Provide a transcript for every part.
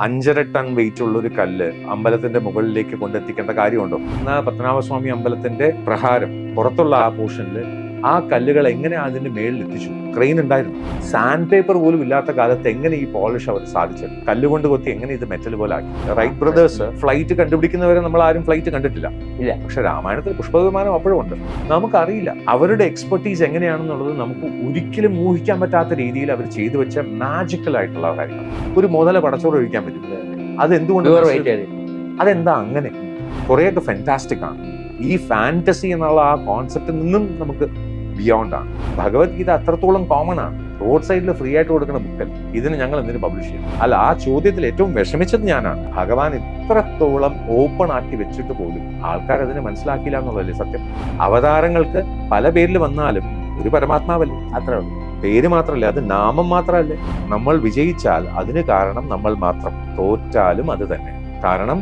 അഞ്ചര ton wait ഉള്ള ഒരു കല്ല് അമ്പലത്തിന്റെ മുകളിലേക്ക് കൊണ്ടെത്തിക്കേണ്ട കാര്യമുണ്ടോ? എന്നാ പത്മനാഭസ്വാമി അമ്പലത്തിന്റെ പ്രഹാരം പുറത്തുള്ള ആ പോർഷനിൽ ആ കല്ലുകൾ എങ്ങനെ അതിന്റെ മേളിൽ എത്തിച്ചു ക്രെയിൻ ഉണ്ടായിരുന്നു. സാൻഡ് പേപ്പർ പോലും ഇല്ലാത്ത കാലത്ത് എങ്ങനെ ഈ പോളിഷ് അവർ സാധിച്ചത്? കല്ലുകൊണ്ട് കൊത്തി എങ്ങനെ ഇത് മെറ്റൽ പോലെ ആക്കി? റൈറ്റ് ബ്രദേഴ്സ് ഫ്ലൈറ്റ് കണ്ടുപിടിക്കുന്നവരെ നമ്മൾ ആരും ഫ്ലൈറ്റ് കണ്ടിട്ടില്ല. ഇല്ല. പക്ഷെ രാമായണത്തിൽ പുഷ്പവിമാനം അപ്പോഴും ഉണ്ട്. നമുക്കറിയില്ല അവരുടെ എക്സ്പെർട്ടീസ് എങ്ങനെയാണെന്നുള്ളത് നമുക്ക് ഒരിക്കലും ഊഹിക്കാൻ പറ്റാത്ത രീതിയിൽ അവർ ചെയ്തു വെച്ച മാജിക്കൽ ആയിട്ടുള്ള കാര്യങ്ങൾ. ഒരു മുതല പടച്ചോട് ഒഴിക്കാൻ പറ്റും. അതെന്തുകൊണ്ട് അതെന്താ അങ്ങനെ? കുറേയൊക്കെ ഫാന്റാസ്റ്റിക് ആണ്. ഈ ഫാന്റസി എന്നുള്ള ആ കോൺസെപ്റ്റിൽ നിന്നും നമുക്ക് ബിയോണ്ട് ആണ്. ഭഗവത്ഗീത അത്രത്തോളം കോമൺ ആണ്. റോഡ് സൈഡിൽ ഫ്രീ ആയിട്ട് കൊടുക്കുന്ന ബുക്കൽ ഇതിന് ഞങ്ങൾ എന്തിനു പബ്ലിഷ് ചെയ്യും? അല്ല ആ ചോദ്യത്തിൽ ഏറ്റവും വിഷമിച്ചത് ഞാനാണ്. ഭഗവാൻ ഇത്രത്തോളം ഓപ്പൺ ആക്കി വെച്ചിട്ട് പോലും ആൾക്കാർ അതിനെ മനസ്സിലാക്കില്ല എന്നുള്ളതല്ലേ സത്യം? അവതാരങ്ങൾക്ക് പല പേരിൽ വന്നാലും ഒരു പരമാത്മാവല്ലേ? അത്രേ പേര് മാത്രമല്ല അത് നാമം മാത്രമല്ലേ? നമ്മൾ വിജയിച്ചാൽ അതിന് കാരണം നമ്മൾ മാത്രം. തോറ്റാലും അത് തന്നെ. കാരണം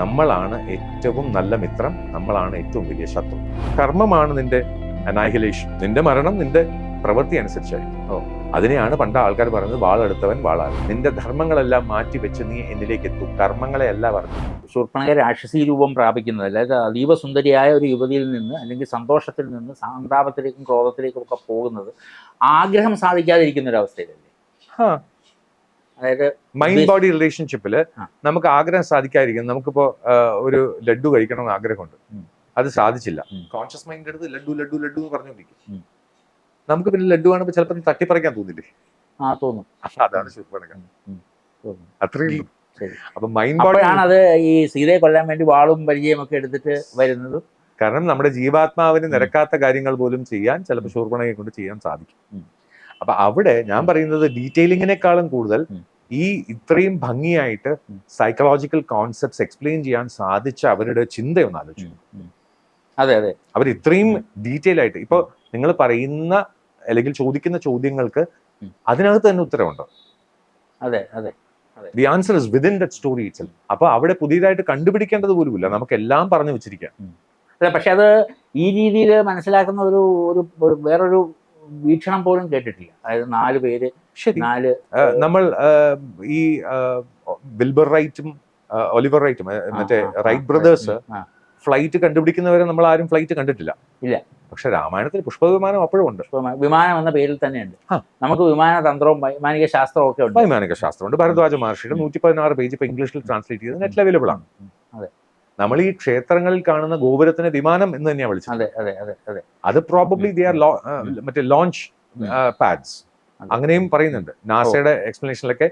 നമ്മളാണ് ഏറ്റവും നല്ല മിത്രം നമ്മളാണ് ഏറ്റവും വലിയ ശത്രു. കർമ്മമാണ് നിന്റെ അനാഹിലേഷൻ നിന്റെ മരണം നിന്റെ പ്രവൃത്തി അനുസരിച്ചായിരിക്കും. ഓ. അതിനെയാണ് പണ്ട് ആൾക്കാർ പറയുന്നത് വാളെടുത്തവൻ വാളാണ്. നിന്റെ ധർമ്മങ്ങളെല്ലാം മാറ്റി വെച്ച് നീ എന്നിലേക്ക് എത്തും. കർമ്മങ്ങളെ അല്ല പറഞ്ഞു ശൂർപ്പണക രാക്ഷസി രൂപം പ്രാപിക്കുന്നത് അതായത് അതീവ സുന്ദരിയായ ഒരു യുവതിയിൽ നിന്ന് അല്ലെങ്കിൽ സന്തോഷത്തിൽ നിന്ന് സന്താപത്തിലേക്കും ക്രോധത്തിലേക്കും ഒക്കെ പോകുന്നത് ആഗ്രഹം സാധിക്കാതിരിക്കുന്ന ഒരു അവസ്ഥയിലല്ലേ? അതായത് മൈൻഡ് ബോഡി റിലേഷൻഷിപ്പിൽ നമുക്ക് ആഗ്രഹം സാധിക്കാതിരിക്കും നമുക്കിപ്പോ ഒരു ലഡു കഴിക്കണം എന്ന് ആഗ്രഹമുണ്ട്. അത് സാധിച്ചില്ല. കോൺഷ്യസ് മൈൻഡ് എടുത്ത് ലഡു ലഡു ലഡു എന്ന് പറഞ്ഞുകൊണ്ടിരിക്കും. നമുക്ക് പിന്നെ ലഡു കാണുമ്പോൾ ചിലപ്പോൾ തട്ടിപ്പറിക്കാൻ തോന്നില്ലേ? ആ തോന്നും. അതാണ്. അത്രയും. അപ്പൊ മൈൻഡ് അത് ഈ സീതയെ കൊല്ലാൻ വേണ്ടി വാളും പരിചയം ഒക്കെ എടുത്തിട്ട് വരുന്നത്. കാരണം നമ്മുടെ ജീവാത്മാവിന് നിരക്കാത്ത കാര്യങ്ങൾ പോലും ചെയ്യാൻ ചിലപ്പോൾ ശൂർപ്പണയെ കൊണ്ട് ചെയ്യാൻ സാധിക്കും. അപ്പൊ അവിടെ ഞാൻ പറയുന്നത് ഡീറ്റെയിലിങ്ങിനേക്കാളും കൂടുതൽ ഈ ഇത്രയും ഭംഗിയായിട്ട് സൈക്കോളജിക്കൽ കോൺസെപ്റ്റ്സ് എക്സ്പ്ലെയിൻ ചെയ്യാൻ സാധിച്ച അവരുടെ ചിന്തയൊന്ന് ആലോചിച്ചു. അതെ അതെ. അവർ ഇത്രയും ഡീറ്റെയിൽ ആയിട്ട് ഇപ്പൊ നിങ്ങൾ പറയുന്ന അല്ലെങ്കിൽ ചോദിക്കുന്ന ചോദ്യങ്ങൾക്ക്. അതിനകത്ത് തന്നെ ഉത്തരവുണ്ട് അതെ അതെ the answer is within that story it അപ്പൊ അവിടെ പുതിയതായിട്ട് കണ്ടുപിടിക്കേണ്ടത് പോലുമില്ല. നമുക്ക് എല്ലാം പറഞ്ഞു വെച്ചിരിക്കാം. അല്ല പക്ഷെ അത് ഈ രീതിയിൽ മനസ്സിലാക്കുന്ന ഒരു ഒരു വേറൊരു വീക്ഷണം പോലും കേട്ടിട്ടില്ല. അതായത് നാല് പേര് നാല് നമ്മൾ ഈ വിൽബർ റൈറ്റും ഒലിവർ റൈറ്റും മറ്റേ റൈറ്റ് ബ്രദേഴ്സ് ഫ്ലൈറ്റ് കണ്ടുപിടിക്കുന്നവരെ നമ്മൾ ആരും ഫ്ലൈറ്റ് കണ്ടിട്ടില്ല. ഇല്ല. പക്ഷെ രാമായണത്തിൽ പുഷ്പവിമാനം അപ്പോഴും ഉണ്ട്. വിമാനം എന്ന പേരിൽ തന്നെയുണ്ട്. നമുക്ക് വിമാന തന്ത്രവും വൈമാനിക ശാസ്ത്രവും ഒക്കെ ഉണ്ട്. വൈമാനിക ശാസ്ത്രമുണ്ട് ഭരദ്വാജ മഹർഷിയുടെ നൂറ്റി പതിനാറ് പേജ് ഇപ്പൊ ഇംഗ്ലീഷിൽ ട്രാൻസ്ലേറ്റ് ചെയ്ത് നെറ്റ് അവൈലബിൾ ആണ്. അതെ. നമ്മൾ ഈ ക്ഷേത്രങ്ങളിൽ കാണുന്ന ഗോപുരത്തിന് വിമാനം എന്ന് തന്നെയാണ് വിളിച്ചത്. അതെ അതെ അതെ അതെ. അത് പ്രോബബ്ലി ദേ ആർ മറ്റേ ലോഞ്ച് പാഡ്സ് അങ്ങനെയും പറയുന്നുണ്ട്. നാസയുടെ എക്സ്പ്ലനേഷനിലൊക്കെ.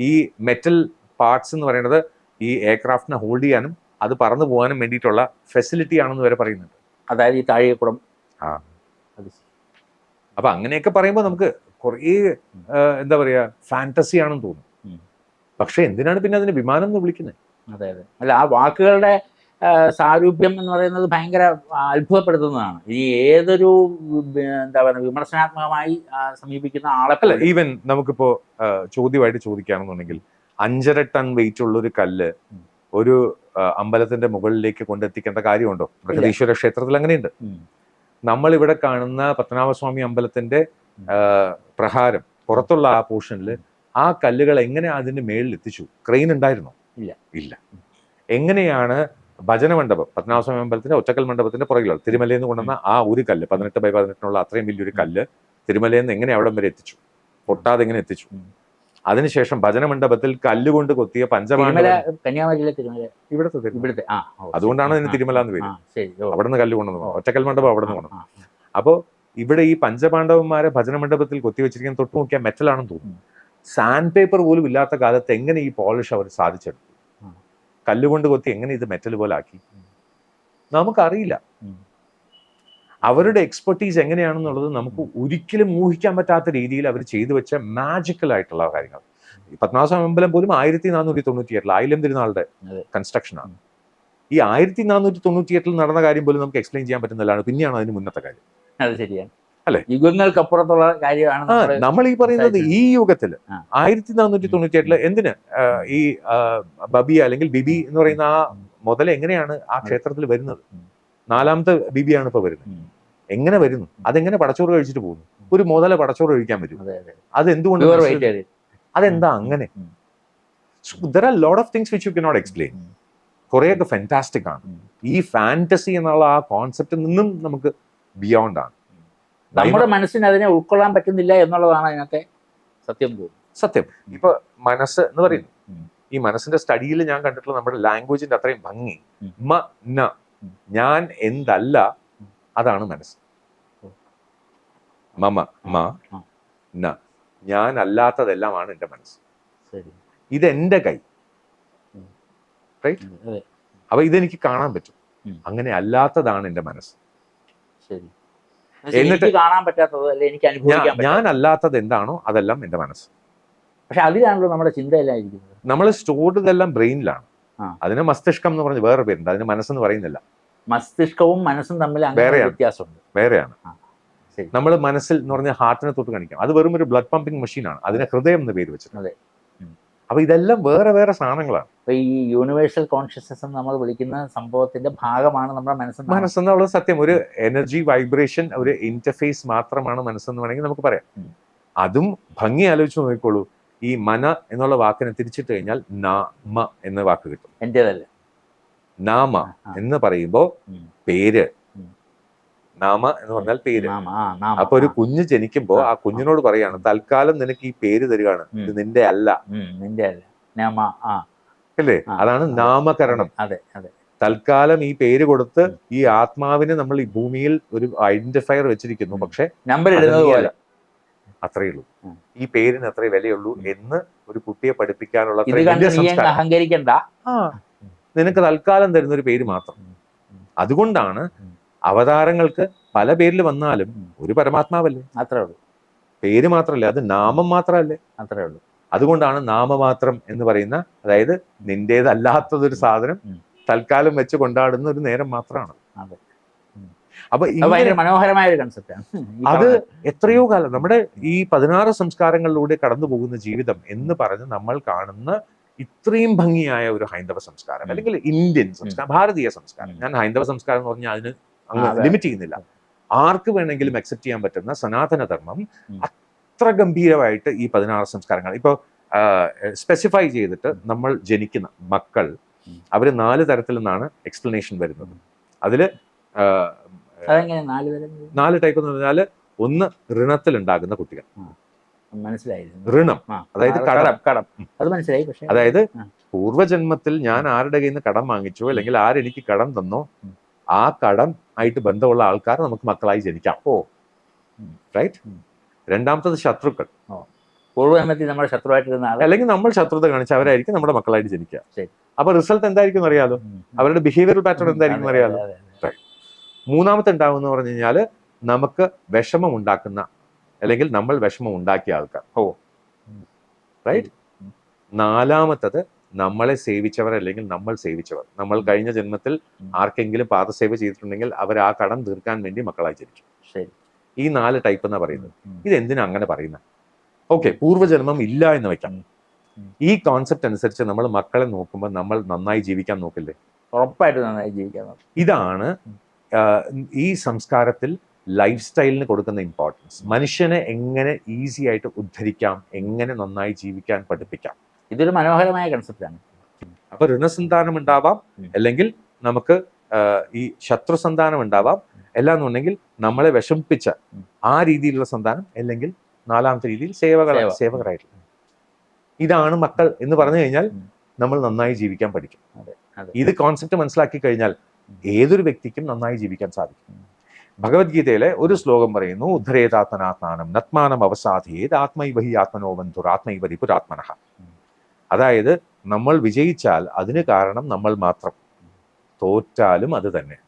ഈ മെറ്റൽ പാർട്സ് എന്ന് പറയുന്നത് ഈ എയർക്രാഫ്റ്റിനെ ഹോൾഡ് ചെയ്യാനും അത് പറന്നു പോകാനും വേണ്ടിയിട്ടുള്ള ഫെസിലിറ്റി ആണെന്ന് വരെ പറയുന്നുണ്ട്. അതായത് ഈ താഴെക്കുടം. ആ. അപ്പൊ അങ്ങനെയൊക്കെ പറയുമ്പോൾ നമുക്ക് കുറേ എന്താ പറയാ ഫാന്റസി ആണെന്ന് തോന്നും. പക്ഷെ എന്തിനാണ് പിന്നെ അതിന് വിമാനം എന്ന് വിളിക്കുന്നത്? അതെ അതെ. അല്ല ആ വാക്കുകളുടെ സാരൂപ്യം എന്ന് പറയുന്നത് ഭയങ്കര അത്ഭുതപ്പെടുത്തുന്നതാണ്. ഈ ഏതൊരു എന്താ പറയുക വിമർശനാത്മകമായി സമീപിക്കുന്ന ആളെ അല്ല ഈവൻ നമുക്കിപ്പോ ചോദ്യമായിട്ട് ചോദിക്കുകയാണെന്നുണ്ടെങ്കിൽ അഞ്ചര ടൺ വെയിറ്റ് ഉള്ള ഒരു കല്ല് ഒരു അമ്പലത്തിന്റെ മുകളിലേക്ക് കൊണ്ടെത്തിക്കേണ്ട കാര്യമുണ്ടോ? ബൃഹദീശ്വര ക്ഷേത്രത്തിൽ അങ്ങനെയുണ്ട്. നമ്മൾ ഇവിടെ കാണുന്ന പത്മനാഭസ്വാമി അമ്പലത്തിന്റെ പ്രഹാരം പുറത്തുള്ള ആ പോർഷനിൽ ആ കല്ലുകൾ എങ്ങനെ അതിന്റെ മേളിൽ എത്തിച്ചു? ക്രെയിൻ ഉണ്ടായിരുന്നോ? ഇല്ല. ഇല്ല. എങ്ങനെയാണ് ഭജന മണ്ഡപം പത്മനാഭസ്വാമി അമ്പലത്തിന്റെ ഒറ്റക്കൽ മണ്ഡപത്തിന്റെ പുറകിലുള്ള തിരുമലയിൽ നിന്ന് കൊണ്ടുവന്ന ആ ഒരു കല്ല് പതിനെട്ട് ബൈ പതിനെട്ടിനുള്ള അത്രയും വലിയൊരു കല്ല് തിരുമലയിൽ നിന്ന് എങ്ങനെ അവിടം വരെ എത്തിച്ചു? പൊട്ടാതെ എങ്ങനെ എത്തിച്ചു. അതിനുശേഷം ഭജനമണ്ഡപത്തിൽ കല്ലുകൊണ്ട് കൊത്തിയ തിരുമല പഞ്ചപാണ്ഡവ കന്യാകുമാരിയിലെ തിരുമല. ഇവിടുത്തെ ഇവിടുത്തെ ആ അതുകൊണ്ടാണ് ഇതിന് തിരുമല എന്ന് പേര്. അവിടെ നിന്ന് കല്ല് കൊണ്ടുവന്നു ഒറ്റക്കൽ മണ്ഡപം അവിടെ നിന്ന് ആ, കൊണ്ടുവന്നു അപ്പോ ഇവിടെ ഈ പഞ്ചപാണ്ഡവന്മാരെ ഭജനമണ്ഡപത്തിൽ കൊത്തിവെച്ചിരിക്കുന്ന തൊട്ട് നോക്കിയാൽ മെറ്റലാണെന്ന് തോന്നുന്നു. സാൻഡ് പേപ്പർ പോലും ഇല്ലാത്ത കാലത്ത് എങ്ങനെ ഈ പോളിഷ് അവർ സാധിച്ചെടുത്തു? കല്ലുകൊണ്ട് കൊത്തി എങ്ങനെ ഇത് മെറ്റൽ പോലെ ആക്കി? നമുക്കറിയില്ല. അവരുടെ എക്സ്പെർട്ടീസ് എങ്ങനെയാണെന്നുള്ളത് നമുക്ക് ഒരിക്കലും ഊഹിക്കാൻ പറ്റാത്ത രീതിയിൽ അവർ ചെയ്തു വെച്ച മാജിക്കൽ ആയിട്ടുള്ള കാര്യങ്ങൾ. ഈ പത്മനാഭസ്വാമി അമ്പലം പോലും ആയിരത്തി നാനൂറ്റി തൊണ്ണൂറ്റി എട്ടിൽ ആയിരം തിരുനാളുടെ കൺസ്ട്രക്ഷനാണ് കൺസ്ട്രക്ഷൻ ആണ്. ഈ ആയിരത്തി നാനൂറ്റി തൊണ്ണൂറ്റി എട്ടിൽ നടന്ന കാര്യം പോലും നമുക്ക് എക്സ്പ്ലെയിൻ ചെയ്യാൻ പറ്റുന്നതാണ് പിന്നെയാണ് അതിന് മുന്നത്തെ കാര്യം? അത് ശരിയാണ്. അല്ലേ? യുഗങ്ങൾക്കപ്പുറത്തുള്ള കാര്യമാണ് നമ്മൾ ഈ പറയുന്നത് ഈ യുഗത്തിൽ. ആയിരത്തി നാനൂറ്റി തൊണ്ണൂറ്റി എട്ടിൽ എന്തിന് ഈ ബബി അല്ലെങ്കിൽ ബിബി എന്ന് പറയുന്ന ആ മുതൽ എങ്ങനെയാണ് ആ ക്ഷേത്രത്തിൽ വരുന്നത്. നാലാമത്തെ ബിബിയാണ് ഇപ്പൊ വരുന്നത്. എങ്ങനെ വരുന്നു? അതെങ്ങനെ പടച്ചോറ് കഴിച്ചിട്ട് പോകുന്നു? ഒരു മുതല പടച്ചോറ് കഴിക്കാൻ പറ്റും അതെന്തുകൊണ്ട് അതെന്താ അങ്ങനെ. There are lot of things which you cannot explain ഉം. കുറേയൊക്കെ ഫാന്റാസ്റ്റിക് ആണ്. ഈ ഫാന്റസി എന്നുള്ള ആ കോൺസെപ്റ്റ് നിന്നും നമുക്ക് ബിയോണ്ട് ആണ്. നമ്മുടെ മനസ്സിന് അതിനെ ഉൾക്കൊള്ളാൻ പറ്റുന്നില്ല എന്നുള്ളതാണ് അതിനകത്തെ സത്യം സത്യം. ഇപ്പൊ മനസ്സ് എന്ന് പറയുന്നു. ഈ മനസ്സിന്റെ സ്റ്റഡിയിൽ ഞാൻ കണ്ടിട്ടുള്ള നമ്മുടെ ലാംഗ്വേജിന്റെ അത്രയും ഭംഗി. മ ന. ഞാൻ എന്തല്ല അതാണ് മനസ്സ്. മമ മ ന. ഞാൻ അല്ലാത്തതെല്ലാമാണ് എന്റെ മനസ്സ്. ഇതെന്റെ കൈ. റൈറ്റ് അപ്പൊ ഇതെനിക്ക് കാണാൻ പറ്റും. അങ്ങനെ അല്ലാത്തതാണ് എന്റെ മനസ്സ്. എന്നിട്ട് കാണാൻ പറ്റാത്തത് എനിക്ക് ഞാൻ അല്ലാത്തത് എന്താണോ അതെല്ലാം എന്റെ മനസ്സ്. പക്ഷെ അതിലാണല്ലോ നമ്മുടെ ചിന്തയെല്ലാം ഇരിക്കുന്നത്. നമ്മൾ സ്റ്റോർഡ് ഇതെല്ലാം ബ്രെയിനിലാണ്. അതിന് മസ്തിഷ്കം എന്ന് പറഞ്ഞ് വേറെ പേരുണ്ട്. അതിന് മനസ്സെന്ന് പറയുന്നില്ല. മസ്തിഷ്കവും മനസ്സും തമ്മിൽ വേറെയാണ്. വ്യത്യാസമുണ്ട്. വേറെയാണ്. നമ്മൾ മനസ്സിൽ എന്ന് പറഞ്ഞാൽ ഹാർട്ടിനെ തൊട്ട് കാണിക്കാം. അത് വെറും ഒരു ബ്ലഡ് പമ്പിംഗ് മെഷീനാണ് അതിന് ഹൃദയം എന്ന് പേര് അതെ. അപ്പൊ ഇതെല്ലാം വേറെ വേറെ സാധനങ്ങളാണ്. അപ്പൊ ഈ യൂണിവേഴ്സൽ കോൺഷ്യസ്നസ് നമ്മൾ വിളിക്കുന്ന സംഭവത്തിന്റെ ഭാഗമാണ് നമ്മുടെ മനസ്സ് മനസ്സെന്നുള്ളത് സത്യം. ഒരു എനർജി വൈബ്രേഷൻ ഒരു ഇന്റർഫേസ് മാത്രമാണ് മനസ്സെന്ന് വേണമെങ്കിൽ നമുക്ക് പറയാം. അതും ഭംഗി ആലോചിച്ച് നോക്കിക്കോളൂ. ഈ മന എന്നുള്ള വാക്കിനെ തിരിച്ചിട്ട് കഴിഞ്ഞാൽ നാമ എന്ന വാക്ക് കിട്ടും. എന്റേതല്ല? നാമ. എന്ന് പറയുമ്പോ പേര്. നാമ എന്ന് പറഞ്ഞാൽ പേര്. അപ്പൊ ഒരു. കുഞ്ഞ് ജനിക്കുമ്പോ ആ, കുഞ്ഞിനോട് പറയാണ് തൽക്കാലം നിനക്ക് ഈ പേര് തരികയാണ് ഇത് നിന്റെ അല്ല. നിന്റെ അല്ല. അല്ലേ? അതാണ് നാമകരണം. അതെ അതെ. തൽക്കാലം ഈ പേര് കൊടുത്ത് ഈ ആത്മാവിനെ നമ്മൾ ഈ ഭൂമിയിൽ ഒരു ഐഡന്റിഫയർ വെച്ചിരിക്കുന്നു. പക്ഷെ നമ്പർ ഇടുന്നത് പോലെ. അത്രയേ ഉള്ളൂ ഈ പേരിന് അത്രേ വിലയുള്ളൂ എന്ന് ഒരു കുട്ടിയെ പഠിപ്പിക്കാനുള്ള അഹങ്കരിക്കണ്ട. ആ, നിനക്ക് തൽക്കാലം തരുന്ന ഒരു പേര് മാത്രം. അതുകൊണ്ടാണ് അവതാരങ്ങൾക്ക് പല പേരിൽ വന്നാലും ഒരു പരമാത്മാവല്ലേ? അത്രേ ഉള്ളൂ. പേര് മാത്രമല്ലേ അത് നാമം മാത്രമല്ലേ? അത്രേ ഉള്ളൂ. അതുകൊണ്ടാണ് നാമമാത്രം എന്ന് പറയുന്ന അതായത് നിന്റേതല്ലാത്തതൊരു സാധനം തൽക്കാലം വെച്ച് കൊണ്ടാടുന്ന ഒരു നേരം മാത്രമാണ്. അതെ. അപ്പൊ ഭയങ്കര മനോഹരമായ ഒരു കൺസെപ്റ്റാണ് അത് എത്രയോ കാലം നമ്മുടെ ഈ പതിനാറ് സംസ്കാരങ്ങളിലൂടെ കടന്നു പോകുന്ന ജീവിതം എന്ന് പറഞ്ഞ് നമ്മൾ കാണുന്ന ഇത്രയും ഭംഗിയായ ഒരു ഹൈന്ദവ സംസ്കാരം അല്ലെങ്കിൽ ഇന്ത്യൻ സംസ്കാരം ഭാരതീയ സംസ്കാരം. ഞാൻ ഹൈന്ദവ സംസ്കാരം എന്ന് പറഞ്ഞാൽ അതിന് അങ്ങ് ലിമിറ്റ് ചെയ്യുന്നില്ല. ആർക്ക് വേണമെങ്കിലും അക്സെപ്റ്റ് ചെയ്യാൻ പറ്റുന്ന സനാതന ധർമ്മം. അത്ര ഗംഭീരമായിട്ട് ഈ പതിനാറ് സംസ്കാരങ്ങൾ. ഇപ്പോൾ സ്പെസിഫൈ ചെയ്തിട്ട് നമ്മൾ ജനിക്കുന്ന മക്കൾ അവർ അവർ നാല് തരത്തിൽ നിന്നാണ് എക്സ്പ്ലനേഷൻ വരുന്നത്. അതിൽ അതെങ്ങനെ നാല് ടൈപ്പ് എന്ന് പറഞ്ഞാൽ ഒന്ന് ഋണത്തിൽ ഉണ്ടാകുന്ന കുട്ടികൾ മനസ്സിലായിരുന്നു. ഋണം അതായത് അത് കടം. കടം അത് മനസ്സിലായി പക്ഷേ അതായത്. പൂർവജന്മത്തിൽ ഞാൻ ആരുടെ കയ്യിൽ നിന്ന് കടം വാങ്ങിച്ചോ അല്ലെങ്കിൽ ആരെനിക്ക് കടം തന്നോ ആ കടം ആയിട്ട് ബന്ധമുള്ള ആൾക്കാർ നമുക്ക് മക്കളായി ജനിക്കാം. ഓ. റൈറ്റ്. രണ്ടാമത്തത് ശത്രുക്കൾ. പൂർവജന്മത്തിൽ നമ്മുടെ ശത്രുവായിട്ട് അല്ലെങ്കിൽ നമ്മൾ ശത്രുത കാണിച്ച അവരായിരിക്കും നമ്മുടെ മക്കളായിട്ട് ജനിക്കുക. അപ്പൊ റിസൾട്ട് എന്തായിരിക്കും അറിയാലോ. അവരുടെ ബിഹേവിയറൽ പാറ്റേൺ എന്തായിരിക്കും അറിയാലോ. മൂന്നാമത്തെ ഉണ്ടാവുന്ന പറഞ്ഞു കഴിഞ്ഞാൽ നമുക്ക് വിഷമം ഉണ്ടാക്കുന്ന അല്ലെങ്കിൽ നമ്മൾ വിഷമം ഉണ്ടാക്കിയ ആൾക്കാർ. ഓ. റൈറ്റ്. നാലാമത്തത് നമ്മളെ സേവിച്ചവർ അല്ലെങ്കിൽ നമ്മൾ സേവിച്ചവർ. നമ്മൾ കഴിഞ്ഞ ജന്മത്തിൽ ആർക്കെങ്കിലും പാദസേവ ചെയ്തിട്ടുണ്ടെങ്കിൽ അവർ ആ കടം തീർക്കാൻ വേണ്ടി മക്കളായി ജനിച്ചു ശരി. ഈ നാല് ടൈപ്പ് എന്നാ പറയുന്നത്. ഇത് എന്തിനാ അങ്ങനെ പറയുന്നത് ഓക്കെ പൂർവജന്മം ഇല്ല എന്ന് വെക്കാം. ഈ കോൺസെപ്റ്റ് അനുസരിച്ച് നമ്മൾ മക്കളെ നോക്കുമ്പോൾ നമ്മൾ നന്നായി ജീവിക്കാൻ നോക്കില്ലേ? ഉറപ്പായിട്ട് നന്നായി ജീവിക്കാൻ. ഇതാണ് ഈ സംസ്കാരത്തിൽ ലൈഫ് സ്റ്റൈലിന് കൊടുക്കുന്ന ഇമ്പോർട്ടൻസ് മനുഷ്യനെ എങ്ങനെ ഈസി ആയിട്ട് ഉദ്ധരിക്കാം എങ്ങനെ നന്നായി ജീവിക്കാൻ പഠിപ്പിക്കാം. ഇതൊരു മനോഹരമായ കൺസെപ്റ്റാണ് അപ്പൊ ഋണസന്താനം ഉണ്ടാവാം അല്ലെങ്കിൽ നമുക്ക് ഈ ശത്രു സന്താനം ഉണ്ടാവാം. എല്ലാം എന്നുണ്ടെങ്കിൽ നമ്മളെ വിഷമിപ്പിച്ച ആ രീതിയിലുള്ള സന്താനം അല്ലെങ്കിൽ നാലാമത്തെ രീതിയിൽ സേവകർ. സേവ. സേവകരായിട്ടുള്ള. ഇതാണ് മക്കൾ എന്ന് പറഞ്ഞു കഴിഞ്ഞാൽ നമ്മൾ നന്നായി ജീവിക്കാൻ പഠിക്കും. ഇത് കോൺസെപ്റ്റ് മനസ്സിലാക്കി കഴിഞ്ഞാൽ. ഏതൊരു വ്യക്തിക്കും നന്നായി ജീവിക്കാൻ സാധിക്കും. ഭഗവത്ഗീതയിലെ ഒരു ശ്ലോകം പറയുന്നു ഉദ്ധരേതാത്മനാത്മാനം നത്മാനം അവസാധിയേത് ആത്മൈവഹി ആത്മനോ ബന്ധുർ ആത്മൈവതി പുരാത്മന അതായത് നമ്മൾ വിജയിച്ചാൽ അതിന് കാരണം നമ്മൾ മാത്രം തോറ്റാലും അത് തന്നെ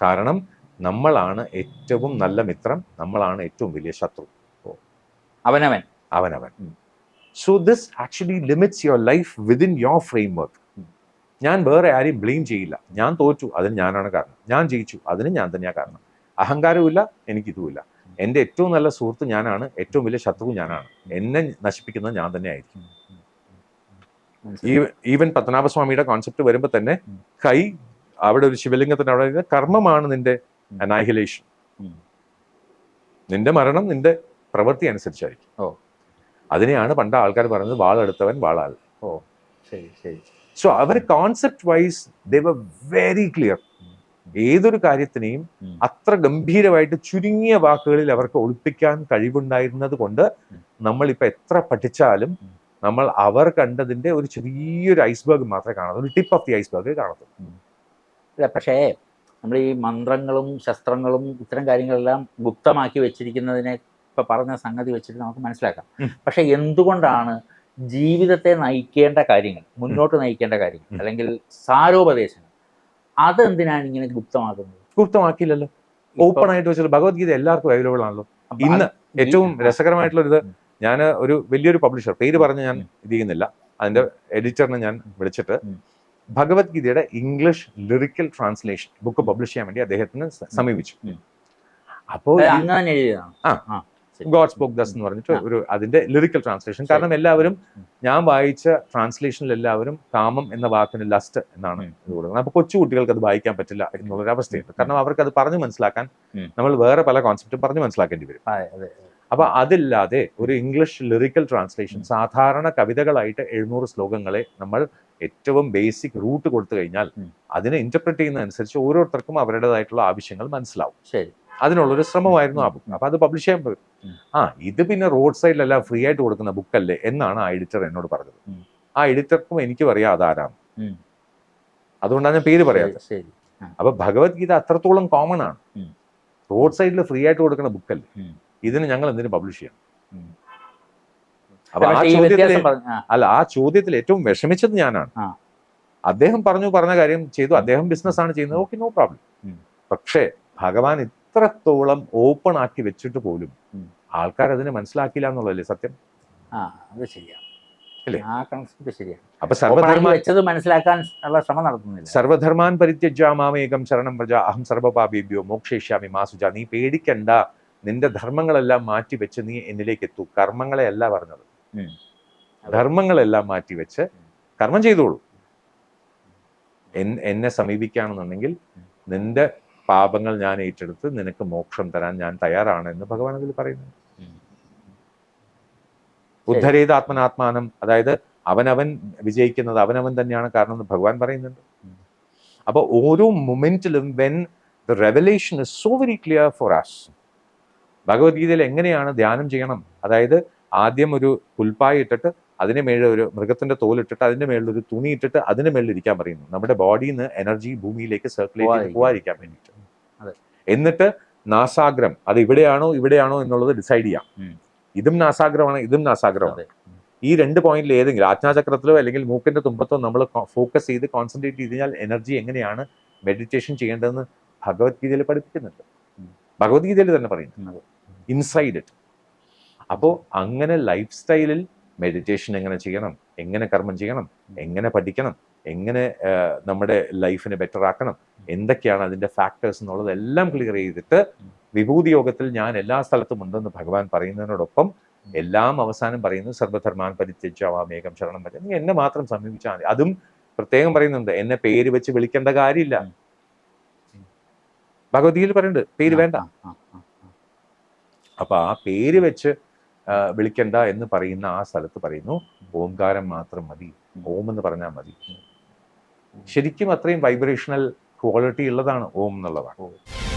കാരണം നമ്മളാണ് ഏറ്റവും നല്ല മിത്രം നമ്മളാണ് ഏറ്റവും വലിയ ശത്രു അവനവൻ അവനവൻ. So this actually limits your life within your framework ഉം. ഞാൻ വേറെ ആരെയും ബ്ലെയിം ചെയ്യില്ല. ഞാൻ തോറ്റു അതിന് ഞാനാണ് കാരണം. ഞാൻ ജയിച്ചു അതിന് ഞാൻ തന്നെയാണ് കാരണം. അഹങ്കാരവുമില്ല എനിക്കിതുമില്ല. എന്റെ ഏറ്റവും നല്ല സുഹൃത്ത് ഞാനാണ് ഏറ്റവും വലിയ ശത്രു ഞാനാണ്. എന്നെ നശിപ്പിക്കുന്നത് ഞാൻ തന്നെ ആയിരിക്കും ഈവൻ പത്മനാഭസ്വാമിയുടെ കോൺസെപ്റ്റ് വരുമ്പോൾ തന്നെ. കൈ അവിടെ ഒരു ശിവലിംഗത്തിന് അവിടെ കർമ്മമാണ് നിന്റെ. അനാഹിലേഷൻ നിന്റെ മരണം നിന്റെ പ്രവൃത്തി അനുസരിച്ചായിരിക്കും. ഓ. അതിനെയാണ് പണ്ട് ആൾക്കാർ പറയുന്നത് വാളെടുത്തവൻ വാളാൽ. ഓ ശരി ശരി. So our concept wise they were very clear ഏതൊരു കാര്യത്തിനെയും. അത്ര ഗംഭീരമായിട്ട് ചുരുങ്ങിയ വാക്കുകളിൽ അവർക്ക് ഒളിപ്പിക്കാൻ കഴിവുണ്ടായിരുന്നത് കൊണ്ട് നമ്മളിപ്പോൾ എത്ര പഠിച്ചാലും. നമ്മൾ അവർ കണ്ടതിന്റെ ഒരു ചെറിയൊരു ഐസ്ബർഗ് മാത്രമേ കാണത്തുള്ളൂ ഒരു ടിപ്പ് ഓഫ് ദി ഐസ്ബർഗ് കാണത്തുള്ളൂ അല്ല പക്ഷേ നമ്മൾ ഈ മന്ത്രങ്ങളും ശസ്ത്രങ്ങളും ഇത്തരം കാര്യങ്ങളെല്ലാം ഗുപ്തമാക്കി വെച്ചിരിക്കുന്നതിനെ ഇപ്പൊ പറഞ്ഞ സംഗതി വെച്ചിട്ട് നമുക്ക് മനസ്സിലാക്കാം. പക്ഷെ എന്തുകൊണ്ടാണ് ജീവിതത്തെ നയിക്കേണ്ട കാര്യങ്ങൾ മുന്നോട്ട് നയിക്കേണ്ട കാര്യങ്ങൾ. അല്ലെങ്കിൽ സാരോപദേശങ്ങൾ അതെന്തിനാണ് ഇങ്ങനെ ഗുപ്തമാക്കുന്നത്? ഗുപ്തമാക്കിയില്ലല്ലോ. ഓപ്പൺ ആയിട്ട് വെച്ചാൽ ഭഗവത്ഗീത എല്ലാവർക്കും അവൈലബിൾ ആണല്ലോ. ഇന്ന് ഏറ്റവും രസകരമായിട്ടുള്ള ഇത് ഞാൻ ഒരു വലിയൊരു പബ്ലിഷർ പേര് പറഞ്ഞ് ഞാൻ ഉം. ഇത് ചെയ്യുന്നില്ല അതിന്റെ എഡിറ്ററിനെ ഞാൻ വിളിച്ചിട്ട്. ഭഗവത്ഗീതയുടെ English lyrical translation book publish ചെയ്യാൻ വേണ്ടി അദ്ദേഹത്തിന് സമീപിച്ചു. അപ്പോ അപ്പോൾ അങ്ങനെ ആ. ആ ബുക്ക് ഗോഡ് സ്പോക്ക് ദസ് എന്ന് പറഞ്ഞിട്ട് ഒരു അതിന്റെ ലിറിക്കൽ ട്രാൻസ്ലേഷൻ കാരണം എല്ലാവരും ഞാൻ വായിച്ച ട്രാൻസ്ലേഷനിൽ എല്ലാവരും കാമം എന്ന വാക്കിന് ലസ്റ്റ് എന്നാണ്. ഇത് കൊടുക്കുന്നത്. അപ്പൊ കുട്ടികൾക്ക് അത് വായിക്കാൻ പറ്റില്ല എന്നുള്ളൊരു അവസ്ഥയുണ്ട്. കാരണം അവർക്ക് അത് പറഞ്ഞു മനസ്സിലാക്കാൻ നമ്മൾ വേറെ പല കോൺസെപ്റ്റും പറഞ്ഞു മനസ്സിലാക്കേണ്ടി വരും. അപ്പൊ അതില്ലാതെ ഒരു ഇംഗ്ലീഷ് ലിറിക്കൽ ട്രാൻസ്ലേഷൻ സാധാരണ കവിതകളായിട്ട് എഴുന്നൂറ് ശ്ലോകങ്ങളെ നമ്മൾ ഏറ്റവും ബേസിക് റൂട്ട് കൊടുത്തു കഴിഞ്ഞാൽ. അതിനെ ഇന്റർപ്രറ്റ് ചെയ്യുന്നതനുസരിച്ച് ഓരോരുത്തർക്കും അവരുടേതായിട്ടുള്ള ആവശ്യങ്ങൾ മനസ്സിലാവും. ശരി. അതിനുള്ളൊരു ശ്രമമായിരുന്നു ആ ബുക്ക് അപ്പൊ അത് പബ്ലിഷ് ചെയ്യാൻ പറ്റും ആ ഇത് പിന്നെ റോഡ് സൈഡിലെല്ലാം ഫ്രീ ആയിട്ട് കൊടുക്കുന്ന ബുക്കല്ലേ എന്നാണ് ആ എഡിറ്റർ എന്നോട് പറഞ്ഞത്. ആ എഡിറ്റർക്കും എനിക്കും അറിയാം അതാരാണ് അതുകൊണ്ടാണ് ഞാൻ പേര് പറയാത്തത്. അപ്പൊ ഭഗവത്ഗീത അത്രത്തോളം കോമൺ ആണ്. റോഡ് സൈഡിൽ ഫ്രീ ആയിട്ട് കൊടുക്കുന്ന ബുക്കല്ലേ. ഇതിന് ഞങ്ങൾ എന്തിനു പബ്ലിഷ് ചെയ്യാം ഉം. അപ്പൊ ആ ചോദ്യത്തിൽ അല്ല ആ ചോദ്യത്തിൽ ഏറ്റവും വിഷമിച്ചത് ഞാനാണ്. അദ്ദേഹം പറഞ്ഞു പറഞ്ഞ കാര്യം ചെയ്തു അദ്ദേഹം ബിസിനസ് ആണ് ചെയ്യുന്നത്. ഓക്കെ നോ പ്രോബ്ലം പക്ഷേ ഭഗവാൻ ഇത്രത്തോളം ഓപ്പൺ ആക്കി വെച്ചിട്ട് പോലും. ആൾക്കാർ അതിനെ മനസ്സിലാക്കില്ല എന്നുള്ളതല്ലേ സത്യം? ആ അത് ശരിയാണ് അല്ലേ? ആ കൺസെപ്റ്റ് ശരിയാണ്. അപ്പൊ ഓപ്പൺ ആക്കി സർവധർമ്മ വെച്ചത് മനസ്സിലാക്കാൻ ഉള്ള ശ്രമം നടത്തുന്നില്ല. സർവധർമാൻ പരിത്യജാമാമേകം ശരണം പ്രജ അഹം സർവപാപിഭ്യോ മോക്ഷേഷ്യാമി മാസുജ നീ പേടിക്കണ്ട. നിന്റെ ധർമ്മങ്ങളെല്ലാം മാറ്റി വെച്ച് നീ എന്നിലേക്ക് എത്തൂ. കർമ്മങ്ങളെ അല്ല പറഞ്ഞത്. ധർമ്മങ്ങളെല്ലാം മാറ്റി വെച്ച് കർമ്മം ചെയ്തോളൂ. എന്നെ സമീപിക്കുകയാണെന്നുണ്ടെങ്കിൽ നിന്റെ പാപങ്ങൾ ഞാൻ ഏറ്റെടുത്ത് നിനക്ക് മോക്ഷം തരാൻ ഞാൻ തയ്യാറാണ് എന്ന് ഭഗവാൻ അതിൽ പറയുന്നു. ഉദ്ധരീത ആത്മനാത്മാനം അതായത് അവനവൻ വിജയിക്കുന്നത് അവനവൻ തന്നെയാണ് കാരണം എന്ന് ഭഗവാൻ പറയുന്നുണ്ട്. അപ്പോൾ അപ്പൊ ഓരോ മൊമെന്റിലും when the revelation is so very clear for us ഭഗവത്ഗീതയിൽ എങ്ങനെയാണ് ധ്യാനം ചെയ്യണം? അതായത് ആദ്യം ഒരു പുൽപ്പായ ഇട്ടിട്ട് അതിന് മേളിൽ ഒരു മൃഗത്തിന്റെ തോലിട്ടിട്ട് അതിന്റെ മേളിൽ ഒരു തുണി ഇട്ടിട്ട് അതിന് മേളിൽ ഇരിക്കാൻ പറയുന്നു. നമ്മുടെ ബോഡിയിൽ നിന്ന് എനർജി ഭൂമിയിലേക്ക് സർക്കുലേറ്റ് ചെയ്ത് പോവാതിരിക്കാൻ. വേണ്ടിയിട്ട്. എന്നിട്ട് നാസാഗ്രം അത് ഇവിടെയാണോ ഇവിടെയാണോ എന്നുള്ളത് ഡിസൈഡ് ചെയ്യാം. ഇതും നാസാഗ്രമാണ് ഇതും നാസാഗ്രമാണ് ഈ രണ്ട് പോയിന്റിൽ ഏതെങ്കിലും ആജ്ഞാചക്രത്തിലോ അല്ലെങ്കിൽ മൂക്കിന്റെ തുമ്പത്തോ നമ്മൾ ഫോക്കസ് ചെയ്ത് കോൺസെൻട്രേറ്റ് ചെയ്ത് കഴിഞ്ഞാൽ എനർജി എങ്ങനെയാണ് മെഡിറ്റേഷൻ ചെയ്യേണ്ടതെന്ന് ഭഗവത്ഗീതയിൽ പഠിപ്പിക്കുന്നുണ്ട്. ഭഗവത്ഗീതയിൽ തന്നെ പറയുന്നു. ഇൻസൈഡ് ഇറ്റ് അപ്പോൾ അങ്ങനെ ലൈഫ് സ്റ്റൈലിൽ മെഡിറ്റേഷൻ എങ്ങനെ ചെയ്യണം എങ്ങനെ കർമ്മം ചെയ്യണം എങ്ങനെ പഠിക്കണം എങ്ങനെ നമ്മുടെ ലൈഫിനെ ബെറ്റർ ആക്കണം എന്തൊക്കെയാണ് അതിന്റെ ഫാക്ടേഴ്സ് എന്നുള്ളത് എല്ലാം ക്ലിയർ ചെയ്തിട്ട് വിഭൂതി യോഗത്തിൽ ഞാൻ എല്ലാ സ്ഥലത്തും ഉണ്ടെന്ന് ഭഗവാൻ പറയുന്നതിനോടൊപ്പം എല്ലാം അവസാനം പറയുന്നു സർവധർമാൻ പരിത്യജാവാമേകം ശരണം പറ്റും നീ എന്നെ മാത്രം സമീപിച്ചാൽ മതി. അതും പ്രത്യേകം പറയുന്നുണ്ട്. എന്നെ പേര് വെച്ച് വിളിക്കേണ്ട കാര്യമില്ല. ഭഗവതിയിൽ പറയുന്നുണ്ട് പേര് വേണ്ട. അപ്പൊ ആ പേര് വെച്ച് വിളിക്കണ്ട എന്ന് പറയുന്ന ആ സ്ഥലത്ത് പറയുന്നു ഓംകാരം മാത്രം മതി. ഓം എന്ന് പറഞ്ഞാൽ മതി. ശരിക്കും അത്രയും വൈബ്രേഷണൽ ക്വാളിറ്റി ഉള്ളതാണ് ഓം എന്നുള്ളതാണ്.